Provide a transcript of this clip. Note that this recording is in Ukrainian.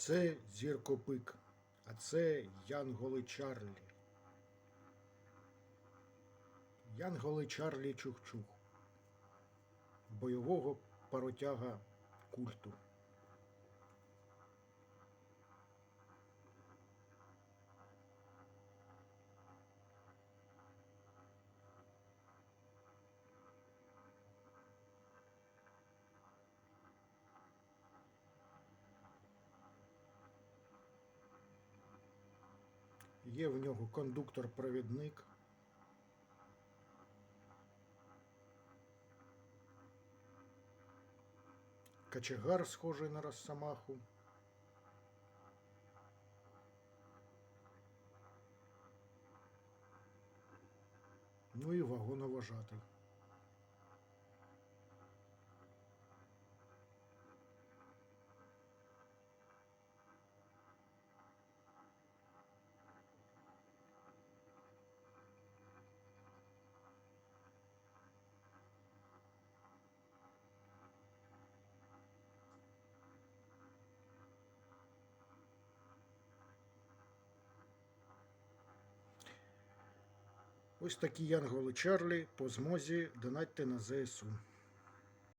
Це зіркопик, а це Янголи Чарлі. Янголи Чарлі Чух-Чух. Бойового паротяга культу. Є в нього кондуктор-провідник. Качегар, схожий на Росомаху. Ну і вагоновожатий. Ось такі янголи Чарлі по змозі донатьте на ЗСУ.